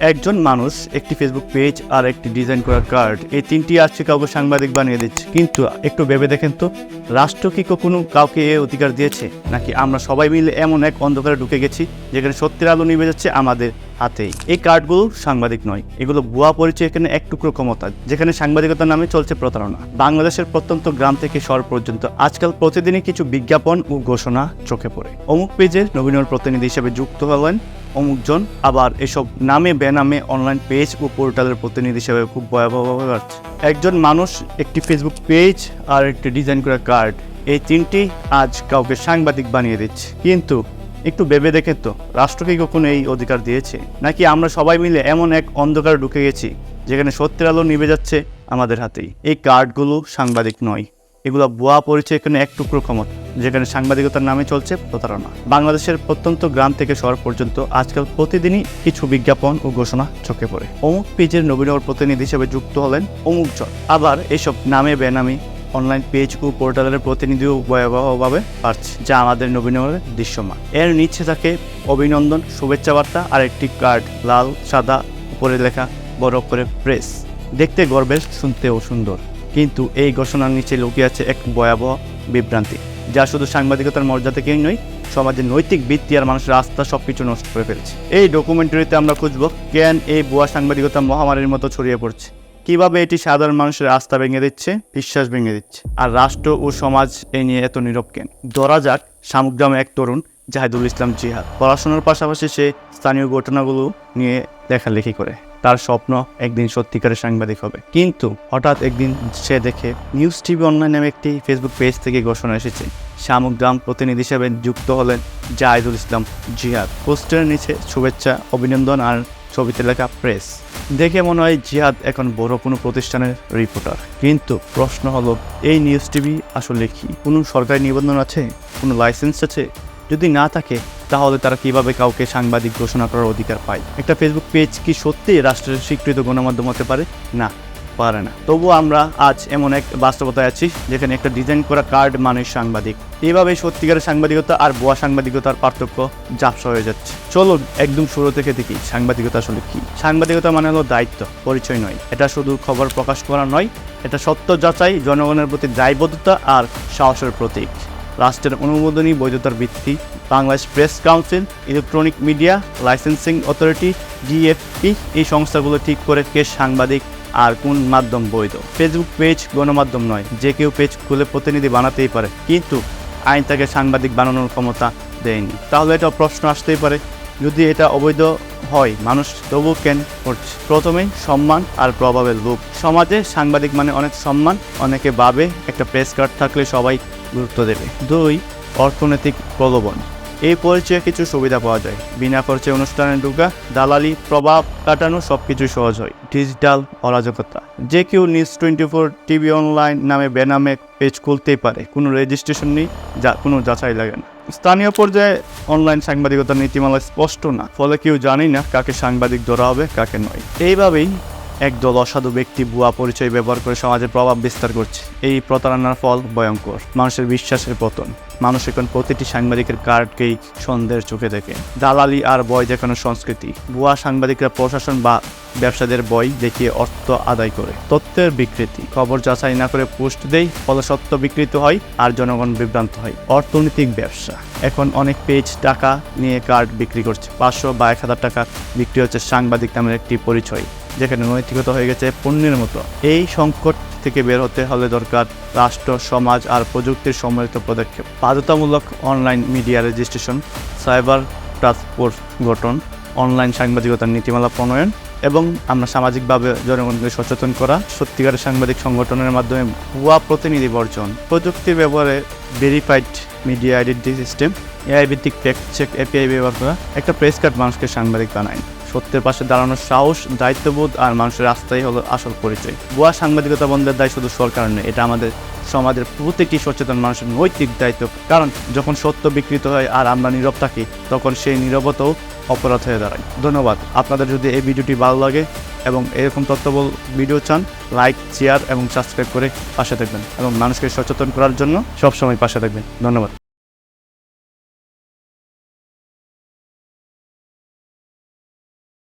একজন মানুষ, একটি ফেসবুক পেজ আর একটি ডিজাইন করা কার্ড এই তিনটি আজকে কাউকে সাংবাদিক বানিয়ে দিচ্ছে। কিন্তু একটু ভেবে দেখেন তো, রাষ্ট্র কি কখনো কাউকে এ অধিকার দিয়েছে? নাকি আমরা সবাই মিলে এমন এক অন্ধকারে ঢুকে গেছি, যেখানে সত্যের আলো নিভে যাচ্ছে আমাদের হাতেই? এই কার্ডগুলো সাংবাদিক নয়, এগুলো ভুয়া পরিচয় এখানে এক টুকরো ক্ষমতা, যেখানে সাংবাদিকতার নামে চলছে প্রতারণা। বাংলাদেশের প্রত্যন্ত গ্রাম থেকে শহর পর্যন্ত আজকাল প্রতিদিনই কিছু বিজ্ঞাপন ও ঘোষণা চোখে পড়ে। অমুক পেজের নবীনের প্রতিনিধি হিসেবে যুক্ত হলেন অমুকজন আবার এসব নামে বেনামে অনলাইন পেজ ও পোর্টালের প্রতিনিধি হিসেবে খুব ভয়াবহভাবে বাড়ছে। একজন মানুষ একটি ফেসবুক পেজ আর একটি ডিজাইন করা কার্ড এই তিনটি আজ কাউকে সাংবাদিক বানিয়ে দিচ্ছে। কিন্তু একটু ভেবে দেখে তো রাষ্ট্রকে কখনো এই অধিকার দিয়েছে? নাকি আমরা সবাই মিলে এমন এক অন্ধকারে ঢুকে গেছি, যেখানে সত্যের আলো নিভে যাচ্ছে আমাদের হাতেই? এই কার্ডগুলো সাংবাদিক নয়। এগুলো ভুয়া পরিচয় এখানে এক টুকরো ক্ষমতা? যেখানে সাংবাদিকতার নামে চলছে প্রতারণা। বাংলাদেশের প্রত্যন্ত গ্রাম থেকে শহর পর্যন্ত আজকাল প্রতিদিনই কিছু বিজ্ঞাপন ও ঘোষণা চোখে পড়ে। অমুক পেজের নবীনগর প্রতিনিধি হিসেবে যুক্ত হলেন অমুক জন। আবার এসব নামে বেনামি অনলাইন পেজ ও পোর্টালের প্রতিনিধিও ভয়াবহভাবে পাচ্ছে যা আমাদের নবীনগরের দৃশ্যমান। এর নিচে থাকে অভিনন্দন শুভেচ্ছা বার্তা আর একটি কার্ড, লাল, সাদা, উপরে লেখা বড় করে প্রেস। দেখতে গর্বের, শুনতেও সুন্দর। কিন্তু এই ঘোষণার নিচে লুকিয়ে আছে এক ভয়াবহ বিভ্রান্তি, যা শুধু সাংবাদিকতার মর্যাদাকেই নয়, সমাজের নৈতিক ভিত্তি আর মানুষের আস্থা সবকিছু নষ্ট করে ফেলছে। এই ডকুমেন্টারিতে আমরা খুঁজব কেন এই ভুয়া সাংবাদিকতা মহামারীর মতো ছড়িয়ে পড়ছে। কীভাবে এটি সাধারণ মানুষের আস্থা ভেঙে দিচ্ছে, বিশ্বাস ভেঙে দিচ্ছে, আর রাষ্ট্র ও সমাজ এ নিয়ে এত নীরব কেন? ধরা যাক শামুকগ্রামে এক তরুণ জাহিদুল ইসলাম জিহাদ। পড়াশোনার পাশাপাশি সে স্থানীয় ঘটনাগুলো নিয়ে লেখালেখি করে। তার স্বপ্ন একদিন সত্যিকারের সাংবাদিক হবে। কিন্তু হঠাৎ একদিন সে দেখে নিউজ টিভি অনলাইন নামে একটি ফেসবুক পেজ থেকে ঘোষণা এসেছে। শামুকগ্রাম প্রতিনিধি হিসেবে যুক্ত হলেন জাহিদুল ইসলাম জিহাদ। পোস্টারের নিচে শুভেচ্ছা, অভিনন্দন আর ছবিতে লেখা প্রেস। দেখে মনে হয় জিহাদ এখন বড় কোনো প্রতিষ্ঠানের রিপোর্টার কিন্তু প্রশ্ন হলো, এই নিউজ টিভি আসলে কি? কোনো সরকারি নিবন্ধন আছে? কোনো লাইসেন্স আছে? যদি না থাকে, তাহলে তারা কীভাবে কাউকে সাংবাদিক ঘোষণা করার অধিকার পায়? একটা ফেসবুক পেজ কি সত্যি রাষ্ট্রের স্বীকৃত গণমাধ্যম হতে পারে? না পারে না। তবুও আমরা আজ এমন এক বাস্তবতায় আছি, যেখানে একটা ডিজাইন করা কার্ড মানে সাংবাদিক। এইভাবে সত্যিকারের সাংবাদিকতা আর ভুয়া সাংবাদিকতার পার্থক্য ঝাপসা হয়ে যাচ্ছে। চলুন একদম শুরু থেকে দেখি সাংবাদিকতা আসলে কি। সাংবাদিকতা মানে হলো দায়িত্ব, পরিচয় নয়। এটা শুধু খবর প্রকাশ করা নয়, এটা সত্য যাচাই, জনগণের প্রতি দায়বদ্ধতা আর সাহসের প্রতীক। রাষ্ট্রের অনুমোদনী বৈধতার ভিত্তি। Bangladesh press council, electronic media, licensing authority, DFP, এই সংস্থাগুলো ঠিক করে কে সাংবাদিক আর কোন মাধ্যম বৈধ। ফেসবুক পেজ গণমাধ্যম নয়, যে কেউ পেজ খুলে প্রতিনিধি বানাতেই পারে, কিন্তু আইন তাকে সাংবাদিক বানানোর ক্ষমতা দেয়নি। তাহলে এটা প্রশ্ন আসতেই পারে, যদি এটা অবৈধ হয়, মানুষ তবু কেন করছে? প্রথমে সম্মান আর প্রভাবের লোক সমাজে সাংবাদিক মানে অনেক সম্মান, অনেকে ভাবে একটা প্রেস কার্ড থাকলে সবাই গুরুত্ব দেবে। দুই, অর্থনৈতিক প্রলোভন। এই পরিচয়ে কিছু সুবিধা পাওয়া যায়। বিনা খরচে অনুষ্ঠানে ঢুকা, দালালি, প্রভাব কাটানো সব কিছু সহজ হয়। ডিজিটাল অরাজকতা। যে কেউ news twenty four TV online নামে বেনামে পেজ খুলতেই পারে। কোনো রেজিস্ট্রেশন নেই, যা কোনো যাচাই লাগে না। স্থানীয় পর্যায়ে অনলাইন সাংবাদিকতার নীতিমালা স্পষ্ট না, ফলে কেউ জানেই না কাকে সাংবাদিক ধরা হবে, কাকে নয়। এইভাবেই একদল অসাধু ব্যক্তি ভুয়া পরিচয় ব্যবহার করে সমাজে প্রভাব বিস্তার করছে। এই প্রতারণার ফল ভয়ঙ্কর। মানুষের বিশ্বাসের পতন। মানুষ এখন প্রতিটি সাংবাদিকের কার্ডকেই সন্দেহের চোখে দেখে। দালালি আর বয় দেখানোর সংস্কৃতি। ভুয়া সাংবাদিকরা প্রশাসন বা ব্যবসাদের বই দেখিয়ে অর্থ আদায় করে। তথ্যের বিকৃতি। খবর যাচাই না করে পোস্ট দেয় ফলে সত্য বিকৃত হয় আর জনগণ বিভ্রান্ত হয়। অর্থনৈতিক ব্যবসা। এখন অনেক পেজ টাকা নিয়ে কার্ড বিক্রি করছে। পাঁচশো বা এক হাজার টাকা বিক্রি হচ্ছে সাংবাদিক নামের একটি পরিচয়। যেখানে নৈতিকতা হয়ে গেছে পণ্যের মতো। এই সংকট থেকে বের হতে হলে দরকার রাষ্ট্র, সমাজ আর প্রযুক্তির সম্মিলিত পদক্ষেপ। বাধ্যতামূলক online media registration, cyber force গঠন, অনলাইন সাংবাদিকতার নীতিমালা প্রণয়ন এবং আমরা সামাজিকভাবে জনগণকে সচেতন করা, সত্যিকারের সাংবাদিক সংগঠনের মাধ্যমে ভুয়া প্রতিনিধি বর্জন, প্রযুক্তির ব্যবহারে verified media identity system AI ভিত্তিক ফ্যাক্ট চেক এপিআই ব্যবহার করা, একটা প্রেস কার্ড মানুষকে সাংবাদিক বানায়। সত্যের পাশে দাঁড়ানোর সাহস, দায়িত্ববোধ আর মানুষের আস্থাই হলো আসল পরিচয়। ভুয়া সাংবাদিকতা বন্ধের দায় শুধু সরকার নয়, এটা আমাদের সমাজের প্রতিটি সচেতন মানুষের নৈতিক দায়িত্ব। কারণ যখন সত্য বিকৃত হয় আর আমরা নীরব থাকি, তখন সেই নীরবতাও অপরাধ হয়ে দাঁড়ায়। ধন্যবাদ। আপনাদের যদি এই ভিডিওটি ভালো লাগে এবং এরকম তথ্যবল ভিডিও চান, লাইক, শেয়ার এবং সাবস্ক্রাইব করে পাশে থাকবেন এবং মানুষকে সচেতন করার জন্য সবসময় পাশে থাকবেন। ধন্যবাদ।